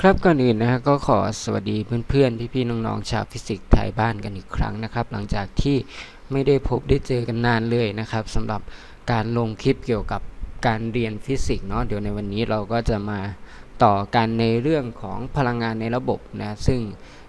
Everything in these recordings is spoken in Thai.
ครับก่อนอื่นนะฮะก็ขอสวัสดีเพื่อนๆ พี่ๆน้องๆชาวฟิสิกส์ไทยบ้านกันอีกครั้งนะครับ หลังจากที่ไม่ได้พบได้เจอกันนานเลยนะครับสำหรับการลงคลิปเกี่ยวกับการเรียนฟิสิกส์เนาะเดี๋ยวในวันนี้เราก็จะมาต่อกันในเรื่องของพลังงานในระบบนะซึ่ง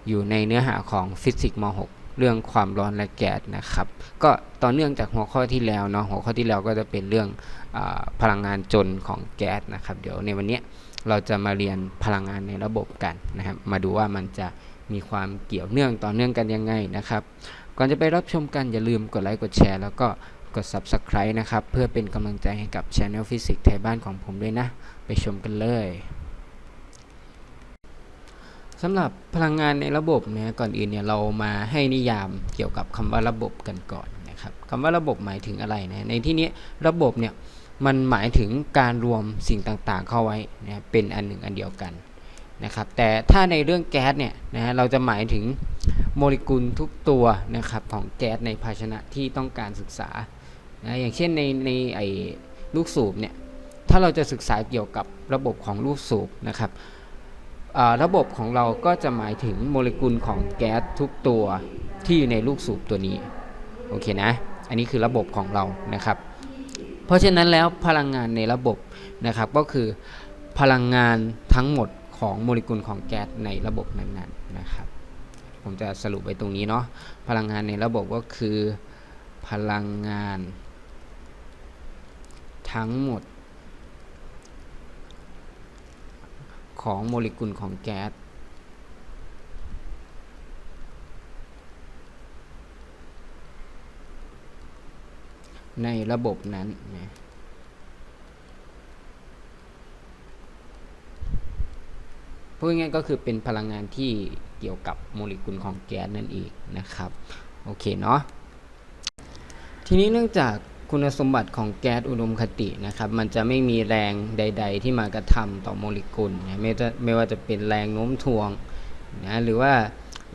อยู่ในเนื้อหาของฟิสิกส์ม .6 เรื่องความร้อนและแก๊สนะครับ ก็ต่อเนื่องจากหัวข้อที่แล้วเนาะหัวข้อที่แล้วก็จะเป็นเรื่องอพลังงานจนของแก๊สนะครับ เดี๋ยวในวันเนี้ย เราจะมาเรียนพลังงานในระบบกันนะครับ มาดูว่ามันจะมีความเกี่ยวเนื่องต่อเนื่องกันยังไงนะครับ ก่อนจะไปรับชมกันอย่าลืมกดไลค์กดแชร์แล้วก็กด Subscribe นะครับ เพื่อเป็นกำลังใจให้กับ Channel ฟิสิกส์ไทยบ้านของผมด้วยนะ ไปชมกันเลยสำหรับพลังงานในระบบเนี่ยก่อนอื่นเนี่ยเรามาให้นิยามเกี่ยวกับคำว่าระบบกันก่อนนะครับคำว่าระบบหมายถึงอะไรนะในที่นี้ระบบเนี่ย มันหมายถึงการรวมสิ่งต่างๆ เข้าไว้นะเป็นอันหนึ่งอันเดียวกันนะครับแต่ถ้าในเรื่องแก๊สเนี่ยนะเราจะหมายถึงโมเลกุลทุกตัวนะครับของแก๊สในภาชนะที่ต้องการศึกษานะอย่างเช่นในในไอ้ลูกสูบเนี่ยถ้าเราจะศึกษาเกี่ยวกับระบบของลูกสูบนะครับระบบของเราก็จะหมายถึงโมเลกุลของแก๊สทุกตัวที่อยู่ในลูกสูบตัวนี้โอเคนะอันนี้คือระบบของเรานะครับ เพราะฉะนั้นแล้วพลังงานในระบบนะครับก็คือพลังงานทั้งหมดของโมเลกุลของแก๊สในระบบนั้นๆนะครับ ผมจะสรุปไว้ตรงนี้เนาะพลังงานในระบบก็คือ พลังงาน ทั้งหมด ของโมเลกุลของแก๊ส ในระบบนั้นนะพูดง่ายๆก็คือเป็นพลังงานที่เกี่ยวกับโมเลกุลของแก๊สนั่นเองนะครับ โอเคเนาะทีนี้เนื่องจากคุณสมบัติของแก๊สอุดมคตินะครับ มันจะไม่มีแรงใด ๆ ที่มากระทำต่อโมเลกุลนะไม่ไม่ว่าจะเป็นแรงโน้มถ่วงนะหรือว่า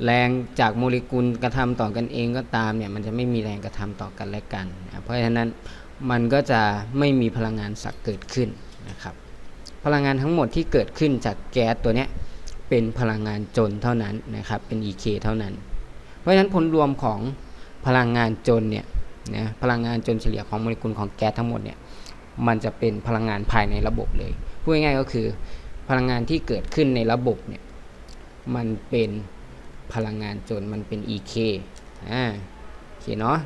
แรงจากโมเลกุลกระทำต่อกันเองก็ตามเนี่ยมันจะไม่มีแรงกระทำต่อกันและกันนะเพราะฉะนั้นมันก็จะไม่มีพลังงานสักเกิดขึ้นนะครับพลังงานทั้งหมดที่เกิดขึ้นจากแก๊สตัวเนี้ยเป็นพลังงานจนเท่านั้นนะครับเป็น EK เท่านั้น เพราะฉะนั้นผลรวมของพลังงานจนเนี่ยนะพลังงานจนเฉลี่ยของโมเลกุลของแก๊สทั้งหมดเนี่ยมันจะเป็นพลังงานภายในระบบเลยพูดง่ายๆก็คือพลังงานที่เกิดขึ้นในระบบเนี่ยมันเป็น พลังงานจนมันเป็น EK อ่าโอเคเนาะ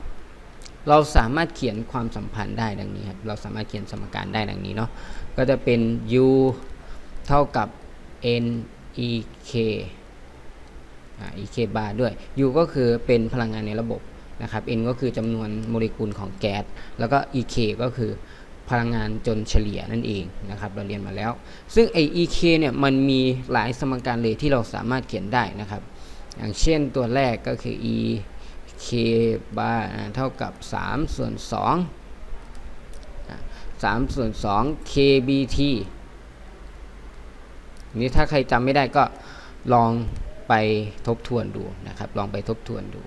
เราสามารถเขียนความสัมพันธ์ได้ดังนี้ครับเราสามารถเขียนสมการได้ดังนี้เนาะก็จะเป็น U เท่ากับ N EK อ่า EK bar ด้วย U ก็คือเป็นพลังงานในระบบนะครับ N ก็คือจำนวนโมเลกุลของแก๊สแล้วก็ EK ก็คือพลังงานจนเฉลี่ยนั่นเองนะครับ เราเรียนมาแล้ว ซึ่งไอ EK เนี่ยมันมีหลายสมการเลยที่เราสามารถเขียนได้นะครับ อย่างเช่นตัวแรกก็คือ EK bar เท่ากับ 3 ส่วน2 3ส่วน2 KBT นี้ถ้าใครจำไม่ได้ก็ลองไปทบทวนดูนะครับ ลองไปทบทวนดู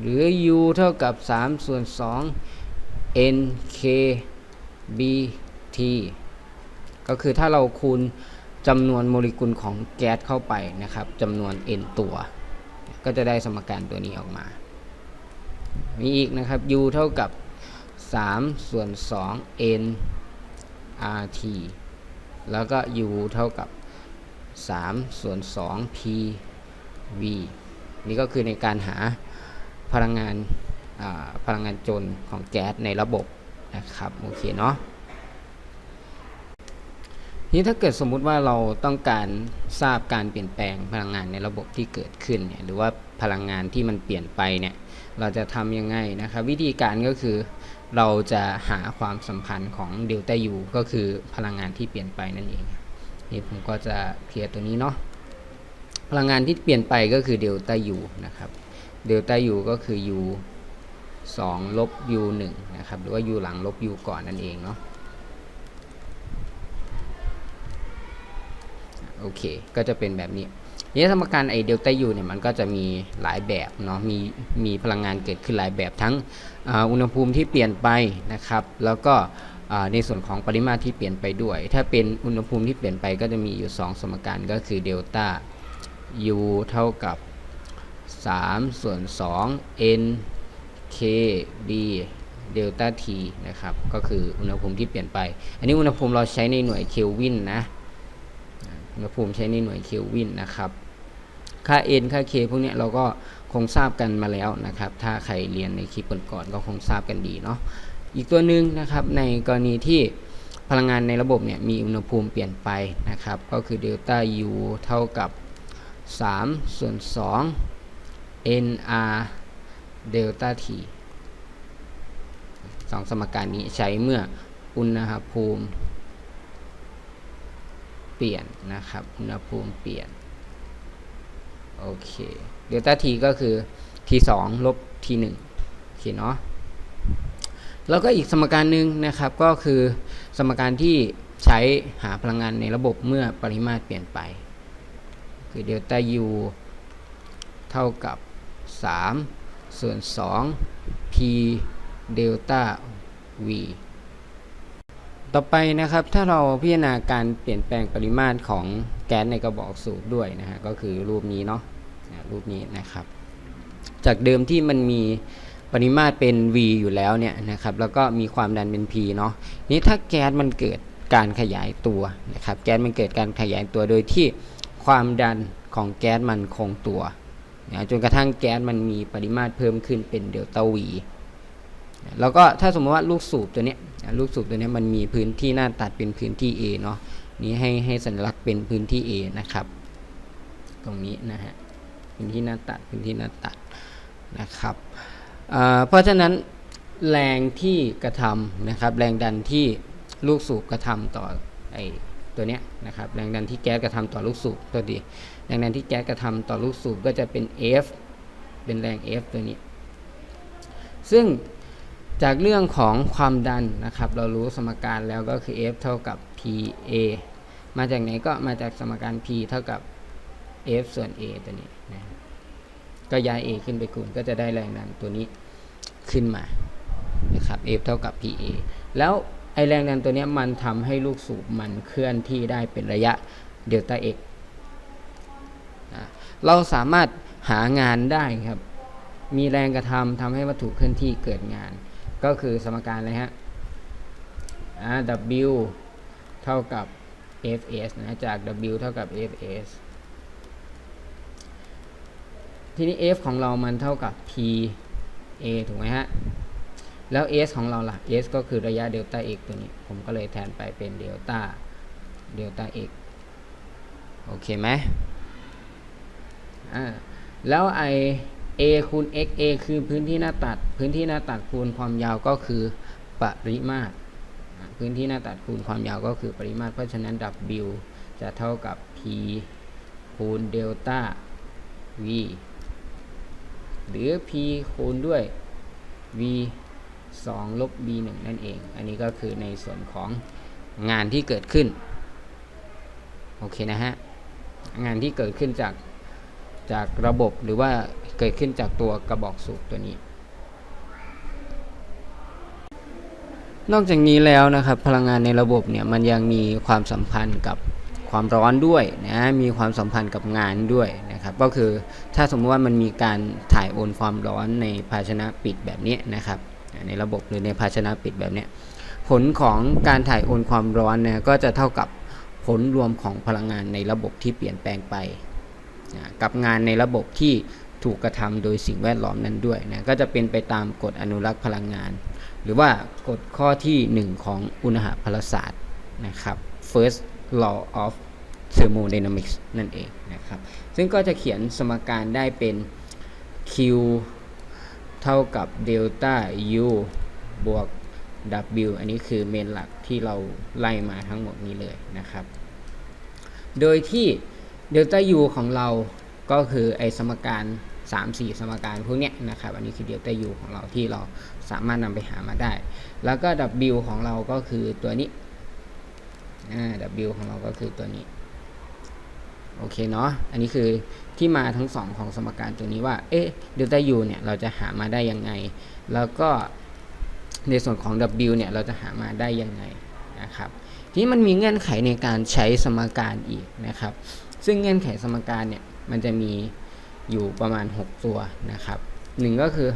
หรือ u เท่ากับ 3 ส่วน 2 nkbt ก็คือถ้าเราคูณ จำนวนโมเลกุลของแก๊สเข้าไปนะครับจำนวน n ตัว ก็จะได้สมการตัวนี้ออกมา มีอีกนะครับ u เท่ากับ 3 ส่วน 2 n rt แล้วก็ u เท่ากับ 3 ส่วน 2 p v นี่ก็คือในการหาพลังงานพลังงานจนของแก๊สในระบบนะครับ โอเคเนาะ นี้ถ้าเกิดสมมุติว่าเราต้องการทราบการเปลี่ยนแปลงพลังงานในระบบที่เกิดขึ้นเนี่ยหรือว่าพลังงานที่มันเปลี่ยนไปเนี่ยเราจะทำยังไงนะครับวิธีการก็คือเราจะหาความสัมพันธ์ของเดลต้า U ก็คือพลังงานที่เปลี่ยนไปนั่นเองนี่ผมก็จะเคลียร์ตัวนี้เนาะพลังงานที่เปลี่ยนไปก็คือเดลต้า U นะครับเดลต้า U ก็คือ U 2ลบ U 1นะครับหรือว่า U หลังลบ U ก่อนนั่นเองเนาะ โอเค ก็จะเป็นแบบนี้นี่สมการไอเดลต้า U เนี่ยมันก็จะมีหลายแบบเนาะมีมีพลังงานเกิดขึ้นหลายแบบทั้งอุณหภูมิที่เปลี่ยนไปนะครับ แล้วก็ในส่วนของปริมาตรที่เปลี่ยนไปด้วย ถ้าเป็นอุณหภูมิที่เปลี่ยนไปก็จะมีอยู่ 2 สมการก็คือเดลต้า u เท่ากับ 3 ส่วน 2 n k b เดลต้า t นะครับ ก็คืออุณหภูมิที่เปลี่ยนไป อันนี้อุณหภูมิเราใช้ในหน่วยเคลวินนะ อุณหภูมิใช้ในหน่วยเคลวินนะครับ ค่า n ค่า k พวกนี้เราก็คงทราบกันมาแล้วนะครับ ถ้าใครเรียนในคลิปก่อนๆก็คงทราบกันดีเนาะอีกตัวหนึ่งนะครับในกรณีที่พลังงานในระบบเนี่ยมีอุณหภูมิเปลี่ยนไปนะครับ ก็คือเดลต้า u เท่ากับ 3 ส่วน 2 nr เดลต้า t สองสมการนี้ใช้เมื่ออุณหภูมิ เปลี่ยนนะครับ อุณหภูมิเปลี่ยน โอเคเดลต้า t ก็คือ t 2ลบ t 1โอเคเนาะแล้วก็อีกสมการหนึ่งนะครับก็คือสมการที่ใช้หาพลังงานในระบบเมื่อปริมาตรเปลี่ยนไป คือเดลต้า u เท่ากับ 3 ส่วน 2 p เดลต้า v ต่อไปนะครับถ้าเราพิจารณาการเปลี่ยนแปลงปริมาตรของแก๊สในกระบอกสูบด้วยนะฮะก็คือรูปนี้เนาะรูปนี้นะครับ จากเดิมที่มันมีปริมาตรเป็น V อยู่แล้วเนี่ยนะครับแล้วก็มีความดันเป็น P เนาะนี้ถ้าแก๊สมันเกิดการขยายตัวนะครับแก๊สมันเกิดการขยายตัวโดยที่ความดันของแก๊สมันคงตัวนะจนกระทั่งแก๊สมันมีปริมาตรเพิ่มขึ้นเป็นเดลต้า V แล้วก็ถ้าสมมติว่าลูกสูบตัวเนี้ยลูกสูบตัวเนี้ยมันมีพื้นที่หน้าตัดเป็นพื้นที่ A เนาะนี้ให้ให้สัญลักษณ์เป็นพื้นที่ A นะครับ ตรงนี้นะฮะพื้นที่หน้าตัดพื้นที่หน้าตัดนะครับเพราะฉะนั้นแรงที่กระทำนะครับแรงดันที่ลูกสูบกระทำต่อไอตัวเนี้ยนะครับแรงดันที่แก๊สกระทำต่อลูกสูบตัวดีแรงดันที่แก๊สกระทำต่อลูกสูบก็จะเป็น F เป็นแรง F ตัวนี้ ซึ่ง จากเรื่องของความดันนะครับ เรารู้สมการแล้วก็คือ F เท่ากับ PA มาจากไหนก็มาจากสมการ P เท่ากับ F ส่วน A ตัวนี้นะก็ย้าย A ขึ้นไปคูณก็จะได้แรงดันตัวนี้ขึ้นมานะครับ F เท่ากับ PA แล้วไอแรงดันตัวนี้มันทำให้ลูกสูบมันเคลื่อนที่ได้เป็นระยะเดลต้า x เราสามารถหางานได้ครับ มีแรงกระทำทำให้วัตถุเคลื่อนที่เกิดงาน ก็คือสมการเลยฮะ W เท่ากับ Fs นะ จาก W เท่ากับ Fs ทีนี้ F ของเรามันเท่ากับ P A ถูกไหมฮะ แล้ว S ของเราล่ะ S ก็คือระยะเดลต้า x ตัวนี้ ผมก็เลยแทนไปเป็นเดลต้าเดลต้า x โอเคไหมอ่าแล้วไอ A คูณ x A คือพื้นที่หน้าตัด พื้นที่หน้าตัดคูณความยาวก็คือปริมาตร พื้นที่หน้าตัดคูณความยาวก็คือปริมาตร เพราะฉะนั้น W จะเท่ากับ P คูณเดลต้า V หรือ p คูณด้วย v 2 ลบ v 1นั่นเอง อันนี้ก็คือในส่วนของงานที่เกิดขึ้น โอเคนะฮะ งานที่เกิดขึ้นจากจากระบบหรือว่า เกิดขึ้นจากตัวกระบอกสูบตัวนี้ นอกจากนี้แล้วนะครับพลังงานในระบบเนี่ยมันยังมีความสัมพันธ์กับความร้อนด้วยนะมีความสัมพันธ์กับงานด้วยนะครับก็คือถ้าสมมติว่ามันมีการถ่ายโอนความร้อนในภาชนะปิดแบบนี้นะครับในระบบหรือในภาชนะปิดแบบนี้ผลของการถ่ายโอนความร้อนเนี่ยก็จะเท่ากับผลรวมของพลังงานในระบบที่เปลี่ยนแปลงไปนะกับงานในระบบที่ ถูกกระทำโดยสิ่งแวดล้อมนั้นด้วยนะก็จะเป็นไปตามกฎอนุรักษ์พลังงาน หรือว่ากฎข้อที่ 1 ของอุณหภาลศาสตร์นะครับ first law of thermodynamics นั่นเองนะครับ ซึ่งก็จะเขียนสมการได้เป็น q เท่ากับ delta u บวก w อันนี้คือเมนหลักที่เราไล่มาทั้งหมดนี้เลยนะครับ โดยที่ delta u ของเราก็คือไอสมการ 3-4 สมการพวกนี้นะครับอันนี้คือ delta u ของเราที่เราสามารถนำไปหามาได้ แล้วก็ w ของเราก็คือตัวนี้ w ของเราก็คือตัวนี้โอเคเนาะ อันนี้คือที่มาทั้งสองของสมการตัวนี้ว่า เอ๊ะเดลต้ายูเนี่ยเราจะหามาได้ยังไง แล้วก็ในส่วนของ W เนี่ยเราจะหามาได้ยังไงนะครับทีนี้มันมีเงื่อนไขในการใช้สมการอีกนะครับ ซึ่งเงื่อนไขสมการเนี่ยมันจะมี อยู่ประมาณ 6 ตัวนะครับหนึ่งก็คือ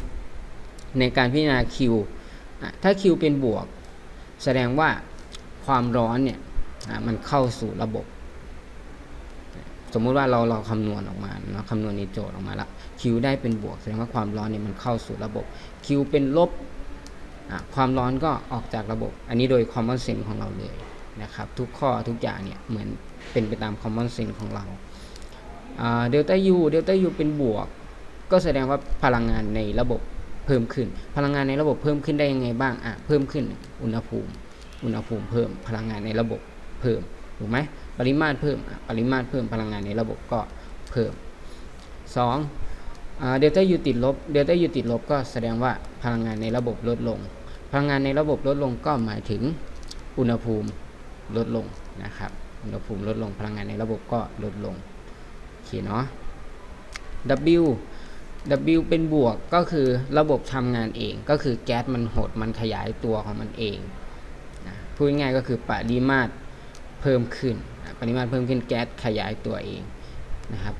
ในการพิจารณา Q ถ้า Q เป็นบวก แสดงว่าความร้อนเนี่ยมันเข้าสู่ระบบ สมมุติว่าเราเราคำนวณออกมาเนาะคำนวณในโจทย์ออกมาแล้ว Q ได้เป็นบวก แสดงว่าความร้อนเนี่ยมันเข้าสู่ระบบ Q เป็นลบความร้อนก็ออกจากระบบ อันนี้โดย common sense ของเราเลยนะครับ ทุกข้อทุกอย่างเนี่ยเหมือนเป็นไปตาม common sense ของเรา เดลต้า U เดลต้า U เป็นบวก ก็แสดงว่าพลังงานในระบบเพิ่มขึ้น พลังงานในระบบเพิ่มขึ้นได้ยังไงบ้างอะเพิ่มขึ้นอุณหภูมิ อุณหภูมิเพิ่มพลังงานในระบบเพิ่มถูกไหมปริมาตรเพิ่มปริมาตรเพิ่มพลังงานในระบบก็เพิ่ม 2. เดลต้ายูติดลบเดลต้ายูติดลบก็แสดงว่าพลังงานในระบบลดลง พลังงานในระบบลดลงก็หมายถึงอุณหภูมิลดลงนะครับอุณหภูมิลดลงพลังงานในระบบก็ลดลง เคเนาะ W W เป็นบวกก็คือระบบทำงานเองก็คือแก๊สมันหดมันขยายตัวของมันเองนะพูดง่ายก็คือปริมาตรเพิ่มขึ้นนะปริมาตรเพิ่มขึ้นแก๊สขยายตัวเองนะครับ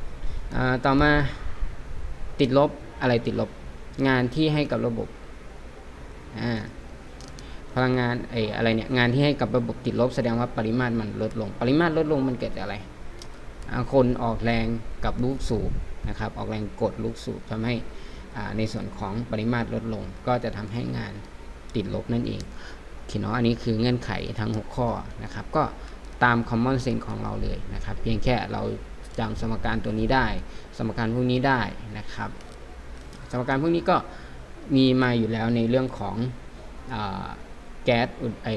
ต่อมาติดลบอะไรติดลบงานที่ให้กับระบบพลังงานไอ้อะไรเนี่ยงานที่ให้กับระบบติดลบแสดงว่าปริมาตรมันลดลง ปริมาตรลดลงมันเกิดจากอะไร คนออกแรงกับลูกสูบนะครับออกแรงกดลูกสูบทำให้ในส่วนของปริมาตรลดลง ก็จะทำให้งานติดลบนั่นเองคิดเนาะอันนี้คือเงื่อนไขทั้ง 6 ข้อนะครับ ก็ตาม common sense ของเราเลยนะครับ เพียงแค่เราจำสมการตัวนี้ได้ สมการพวกนี้ได้นะครับ สมการพวกนี้ก็มีมาอยู่แล้วในเรื่องของอแก๊สไอ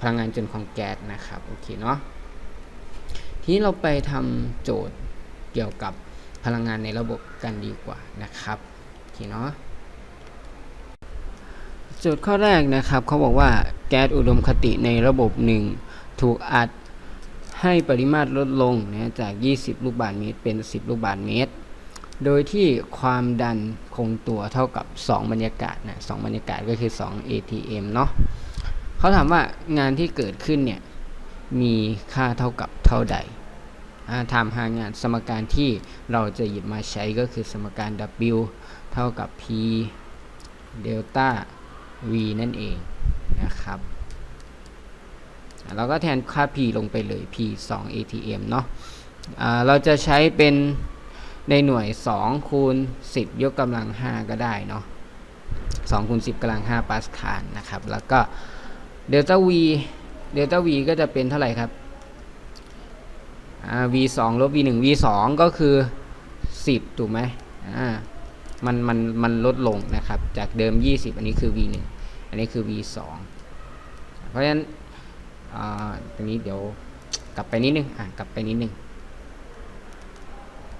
พลังงานจนของแก๊สนะครับ โอเคเนาะ ทีนี้เราไปทำโจทย์เกี่ยวกับพลังงานในระบบกันดีกว่านะครับโอเคเนาะโจทย์ข้อแรกนะครับเขาบอกว่าแก๊สอุดมคติในระบบหนึ่งถูกอัดให้ปริมาตรลดลงนะจาก 20 ลูกบาศก์เมตรเป็น 10 ลูกบาศก์เมตร โดยที่ความดันคงตัวเท่ากับ 2 บรรยากาศนะ2บรรยากาศก็คือ 2 ATM เนาะเขาถามว่างานที่เกิดขึ้นเนี่ย มีค่าเท่ากับเท่าใดทำหางานสมการที่เราจะหยิบมาใช้ก็คือสมการ W เท่ากับ P เดลต้า V นั่นเองนะครับเราก็แทนค่า P ลงไปเลย P 2 ATM เนาะะเราจะใช้เป็นในหน่วย 2 คูณ 10 ยกกำลัง 5 ก็ได้เนาะ2คูณ10กำลัง 5 ปาสคาลนะครับ แล้วก็เดลต้า V เดลต้า V ก็จะเป็นเท่าไหร่ครับ v 2ลบ v 1 v 2ก็คือ 10 ถูกไหมอ่ามันมันมันลดลงนะครับ จากเดิม 20 อันนี้คือ v 1อันนี้คือ v 2เพราะฉะนั้นตรงนี้เดี๋ยวกลับไปนิดนึงอะกลับไปนิดนึง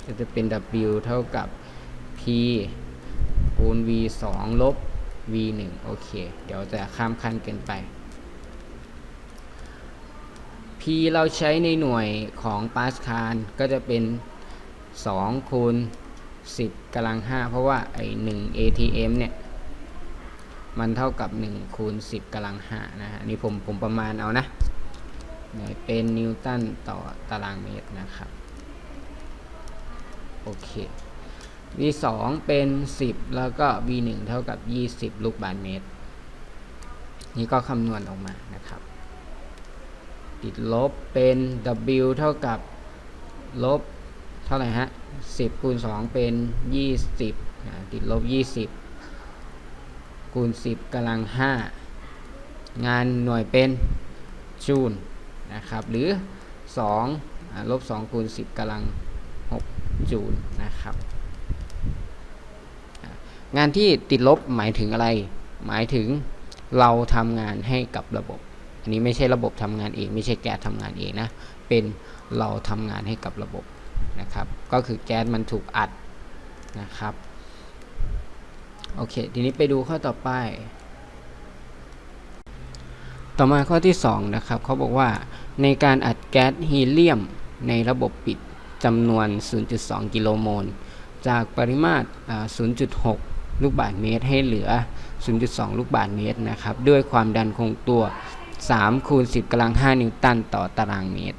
จะจะเป็น w เท่ากับ p คูณ v 2ลบ v 1โอเค เดี๋ยวจะข้ามขั้นเกินไป p เราใช้ในหน่วยของปาสคาลก็จะเป็น 2 คูณ 10กำลัง 5 เพราะว่าไอ้1 ATM เนี่ย มันเท่ากับ 1 คูณ 10กำลัง 5 นะฮะนี่ผมผมประมาณเอานะเป็นนิวตันต่อตารางเมตรนะครับ โอเค v 2 เป็น 10 แล้วก็ v 1 เท่ากับ 20 ลูกบาศก์เมตร นี่ก็คำนวณออกมานะครับ ติดลบเป็น w เท่ากับลบเท่าไหร่ฮะ10คูณ2เป็น 20 ติดลบ 20คูณ10กำลัง 5 งานหน่วยเป็นจูลนะครับ หรือ2ลบ2คูณ10กำลัง 6 จูลนะครับ งานที่ติดลบหมายถึงอะไร หมายถึงเราทำงานให้กับระบบ อันนี้ไม่ใช่ระบบทำงานเอง ไม่ใช่แก๊สทำงานเองนะ เป็นเราทำงานให้กับระบบนะครับ ก็คือแก๊สมันถูกอัดนะครับ โอเค ทีนี้ไปดูข้อต่อไป ต่อมาข้อที่ 2 นะครับ เขาบอกว่าในการอัดแก๊สฮีเลียมในระบบปิดจำนวน 0.2 กิโลโมล จากปริมาตร 0.6 ลูกบาศก์เมตรให้เหลือ 0.2 ลูกบาศก์เมตรนะครับ ด้วยความดันคงตัว 3คูณ10กำลัง5นิวตันต่อตารางเมตร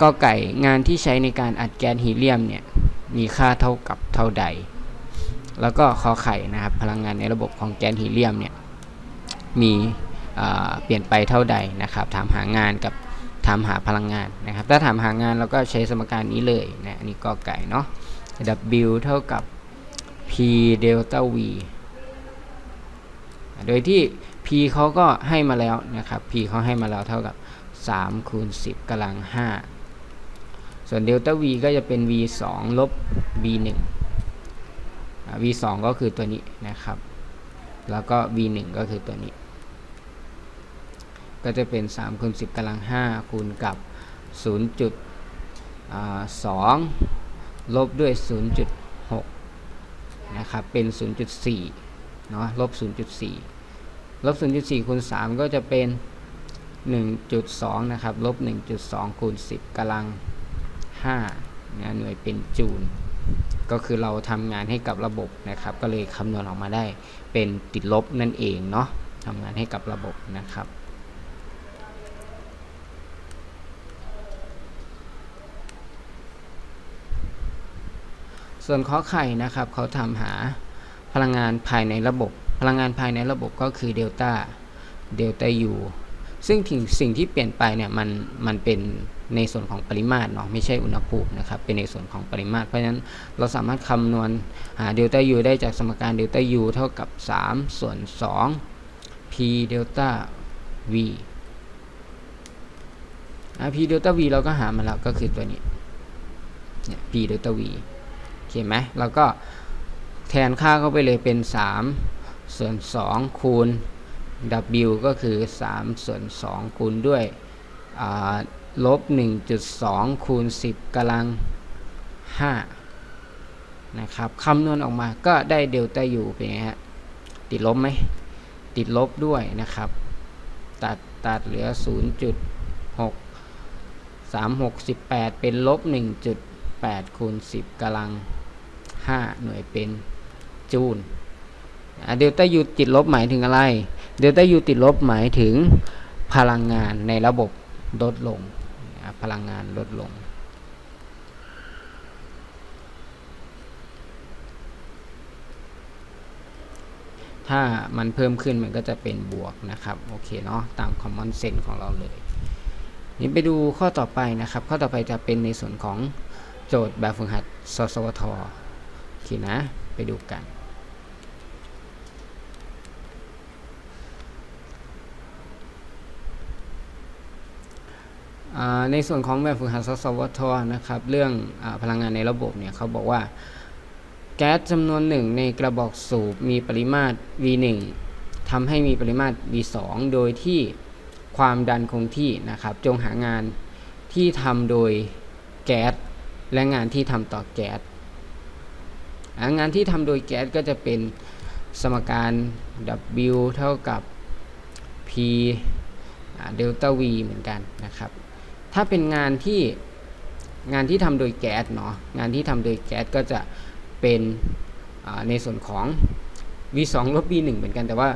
ก็ไก่งานที่ใช้ในการอัดแก๊สฮีเลียมเนี่ยมีค่าเท่ากับเท่าใด แล้วก็ขอไข่นะครับพลังงานในระบบของแก๊สฮีเลียมเนี่ยมีเปลี่ยนไปเท่าใดนะครับถามหางานกับถามหาพลังงานนะครับ ถ้าถามหางานเราก็ใช้สมการนี้เลยนะอันนี้ก็ไก่เนาะ W เท่ากับ P เดลต้า V โดยที่ P เขาก็ให้มาแล้วนะครับ P เขาให้มาแล้วเท่ากับ3คูณ10กำลัง 5 ส่วนเดลต้า V ก็จะเป็น V 2ลบ V 1 V 2ก็คือตัวนี้นะครับ แล้วก็ V 1ก็คือตัวนี้ ก็จะเป็น3คูณ10กำลัง 5 คูณกับ 0.2 ลบด้วย 0.6 นะครับ เป็น 0.4 เนาะลบ 0.4 ลบ0.4คูณ3ก็จะเป็น 1.2 นะครับ ลบ 1.2คูณ10กำลัง5นะหน่วยเป็นจูล ก็คือเราทำงานให้กับระบบนะครับ ก็เลยคำนวณออกมาได้เป็นติดลบนั่นเองเนาะทำงานให้กับระบบนะครับส่วนข้อไข่นะครับเขาทำหาพลังงานภายในระบบ พลังงานภายในระบบก็คือเดลต้าเดลต้ายูซึ่งสิ่งที่เปลี่ยนไปเนี่ยมันมันเป็นในส่วนของปริมาตรเนาะไม่ใช่อุณหภูมินะครับเป็นในส่วนของปริมาตร เพราะฉะนั้นเราสามารถคำนวณหาเดลต้ายูได้จากสมการเดลต้ายูเท่ากับ 3 ส่วน 2 p เดลต้า v p เดลต้า v เราก็หามาแล้วก็คือตัวนี้เนี่ย p เดลต้า v โอเคไหมเราก็แทนค่าเข้าไปเลยเป็น 3 ส่วน 2 คูณ w ก็คือ 3 ส่วน 2 คูณด้วยลบ 1.2 คูณ 10กำลัง 5 นะครับคำนวณออกมาก็ได้เดลต้า u เป็นไงฮะ ติดลบไหม ติดลบด้วยนะครับ ตัดตัดเหลือ 0.6 3618 เป็นลบ 1.8 คูณ 10กำลัง 5 หน่วยเป็นจูล เดลต้า u ติดลบหมายถึงอะไร เดลต้า u ติดลบหมายถึงพลังงานในระบบลดลง พลังงานลดลง ถ้ามันเพิ่มขึ้นมันก็จะเป็นบวกนะครับ โอเคเนาะ ตาม common sense ของเราเลย นี่ไปดูข้อต่อไปนะครับ ข้อต่อไปจะเป็นในส่วนของโจทย์แบบฝึกหัดสสวทโอเคนะ ไปดูกัน ในส่วนของแบบฝึกหัดสสวทนะครับเรื่องอพลังงานในระบบเนี่ยเขาบอกว่า แก๊สจำนวนหนึ่งในกระบอกสูบมีปริมาตร V1 ทำให้มีปริมาตร V2 โดยที่ความดันคงที่นะครับ จงหางานที่ทำโดยแก๊สและงานที่ทำต่อแก๊สงานที่ทำโดยแก๊สก็จะเป็นสมการ W เท่ากับ P เดลต้า V เหมือนกันนะครับ ถ้าเป็นงานที่งานที่ทำโดยแก๊สเนาะงานที่ทำโดยแก๊สก็จะเป็นในส่วนของ V2 ลบ V1 เหมือนกันแต่ว่า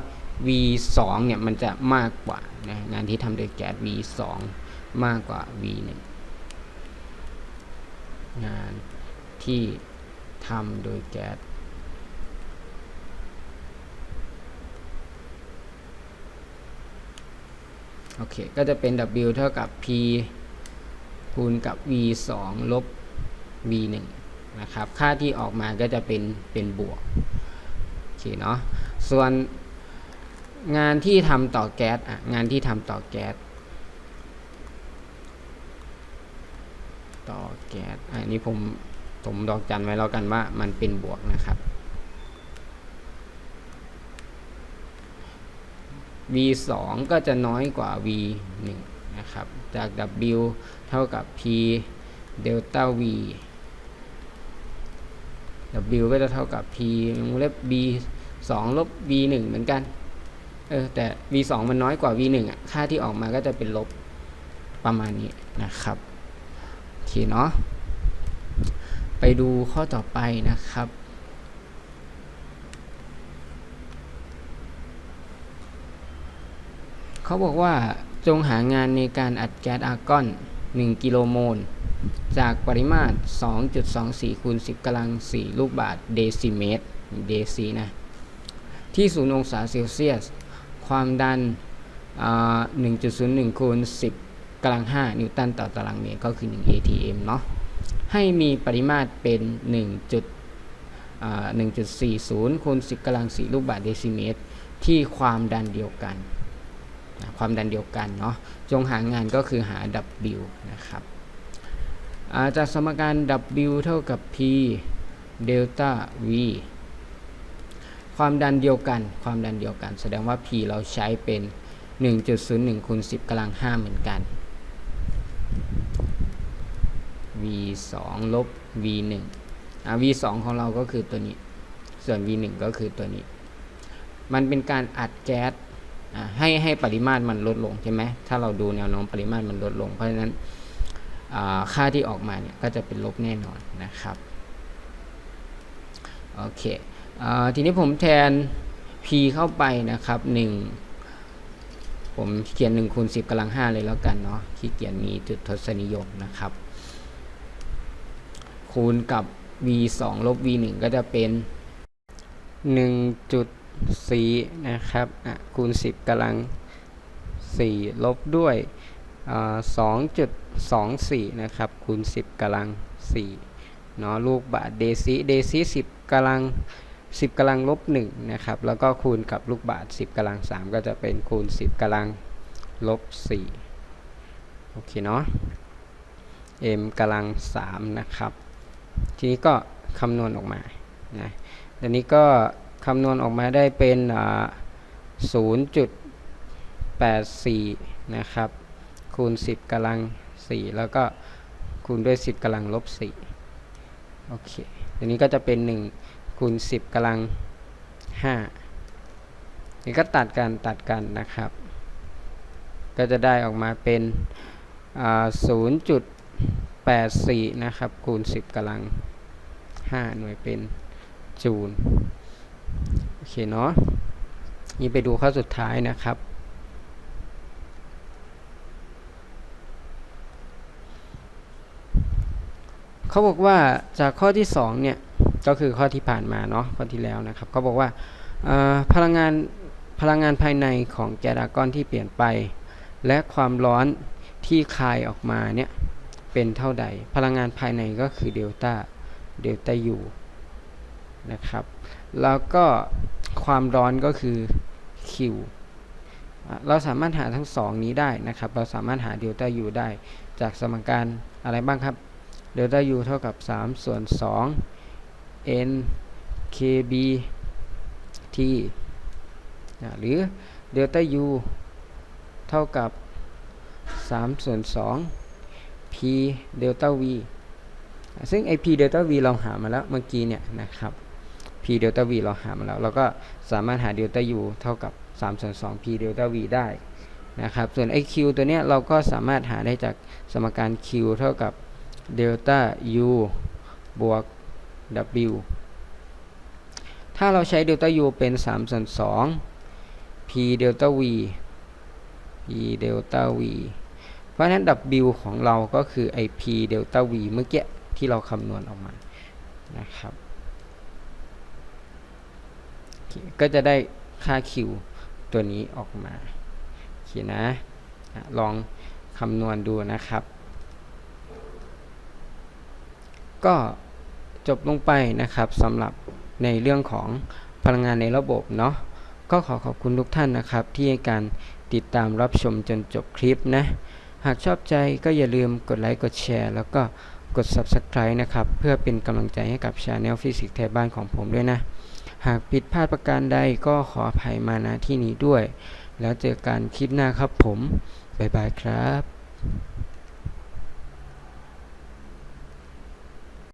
V2 เนี่ยมันจะมากกว่านะงานที่ทำโดยแก๊ส V2 มากกว่า V1 งานที่ทำโดยแก๊สโอเค ก็จะเป็น W เท่ากับ P คูณกับ v 2ลบ v 1นะครับค่าที่ออกมาก็จะเป็นเป็นบวกโอเคเนาะส่วนงานที่ทำต่อแก๊สอะงานที่ทำต่อแก๊สต่อแก๊สอันนี้ผมผมดอกจันไว้แล้วกันว่ามันเป็นบวกนะครับ v 2ก็จะน้อยกว่า v 1 นะครับจาก W เท่ากับ P เดลต้า V W ก็จะเท่ากับ P วงเล็บ B 2 ลบ V 1เหมือนกัน เออ แต่ V 2มันน้อยกว่า V 1อะ ค่าที่ออกมาก็จะเป็นลบประมาณนี้นะครับ โอเคเนาะ ไปดูข้อต่อไปนะครับ เขาบอกว่า จงหางานในการอัดแก๊สอาร์กอน 1 กิโลโมล จากปริมาตร 2.24คูณ10กำลัง 4 ลูกบาศก์เดซิเมตร เดซีนะ ที่0องศาเซลเซียส ความดัน 1.01คูณ10กำลัง 5 นิวตันต่อตารางเมตร ก็คือ 1 ATM เนาะ ให้มีปริมาตรเป็น 1.1.40คูณ10กำลัง 4 ลูกบาศก์เดซิเมตร ที่ความดันเดียวกัน นะความดันเดียวกันเนาะจงหางานก็คือหา W นะครับาจากสมการ W เท่ากับ P เดลต้า V ความดันเดียวกัน ความดันเดียวกัน แสดงว่า P เราใช้เป็น 1.01คูณ10กำลัง5เหมือนกัน V 2ลบ V 1อ่า V 2ของเราก็คือตัวนี้ ส่วน V 1ก็คือตัวนี้ มันเป็นการอัดแก๊ส ให้ให้ปริมาตรมันลดลงใช่ไหมถ้าเราดูแนวโน้มปริมาตรมันลดลง เพราะฉะนั้นค่าที่ออกมาเนี่ยก็จะเป็นลบแน่นอนนะครับโอเคอทีนี้ผมแทน p เข้าไปนะครับ 1 ผมเขียน1คูณ10กำลัง 5 เลยแล้วกันเนาะขี้เกียจมีจุดทศนิยมนะครับ คูณกับ v 2ลบ v 1ก็จะเป็น 1 จุด 4 นะครับคูณ 10กำลัง 4 ลบด้วยอ่า2.24 นะครับ คูณ 10กำลัง4เนาะลูกบาศก์เดซิเดซิ10กำลัง 10กำลังลบ1นะครับ แล้วก็คูณกับลูกบาศก์10กำลัง 3 ก็จะเป็นคูณ 10กำลังลบ4โอเคเนาะ m กำลัง 3 นะครับ ทีนี้ก็คำนวณออกมานะ อันนี้ก็ คำนวณออกมาได้เป็น0.84 นะครับ คูณ 10กำลัง 4 แล้วก็คูณด้วย 10กำลังลบ 4 โอเคทีนี้ก็จะเป็น 1 คูณ 10กำลัง 5 นี่ก็ตัดกันตัดกันนะครับ ก็จะได้ออกมาเป็น 0.84 นะครับ คูณ 10กำลัง 5 หน่วยเป็นจูล โอเคเนาะนี่ไปดูข้อสุดท้ายนะครับเขาบอกว่าจากข้อที่2เนี่ยก็คือข้อที่ผ่านมาเนาะข้อที่แล้วนะครับเขาบอกว่าพลังงานพลังงานภายในของแก๊สอาร์กอนที่เปลี่ยนไป และความร้อนที่คายออกมาเนี่ยเป็นเท่าใด พลังงานภายในก็คือเดลต้าเดลต้า U นะครับ แล้วก็ความร้อนก็คือ Q เราสามารถหาทั้งสองนี้ได้นะครับ เราสามารถหาเดลต้า U ได้จากสมการอะไรบ้างครับ เดลต้า U เท่ากับ 3 ส่วน 2 n kb t หรือเดลต้า U เท่ากับ 3 ส่วน 2 p เดลต้า v ซึ่งไอ p เดลต้า v เราหามาแล้วเมื่อกี้เนี่ยนะครับ p เดลต้า v เราหามาแล้ว เราก็สามารถหาเดลต้า u เท่ากับ3ส่วน2 p เดลต้า v ได้นะครับ ส่วน ไอ q ตัวเนี้ยเราก็สามารถหาได้จากสมการ q เท่ากับเดลต้า u บวก w ถ้าเราใช้เดลต้า u เป็น3ส่วน2 p เดลต้า v p เดลต้า v เพราะฉะนั้น w ของเราก็คือไอ p เดลต้า v เมื่อกี้ที่เราคำนวณออกมานะครับ ก็จะได้ค่า q ตัวนี้ออกมาโอเคนะอะลองคำนวณดูนะครับ ก็จบลงไปนะครับสำหรับในเรื่องของพลังงานในระบบเนาะก็ขอขอบคุณทุกท่านนะครับ ที่ให้การติดตามรับชมจนจบคลิปนะ หากชอบใจก็อย่าลืมกดไลค์กดแชร์ แล้วก็กด Subscribe นะครับ เพื่อเป็นกำลังใจให้กับช anel ฟิสิกส์ไทยบ้านของผมด้วยนะ หากผิดพลาดประการใดก็ขออภัยมาณที่นี้ด้วย แล้วเจอกันคลิปหน้าครับผม บ๊ายบายครับ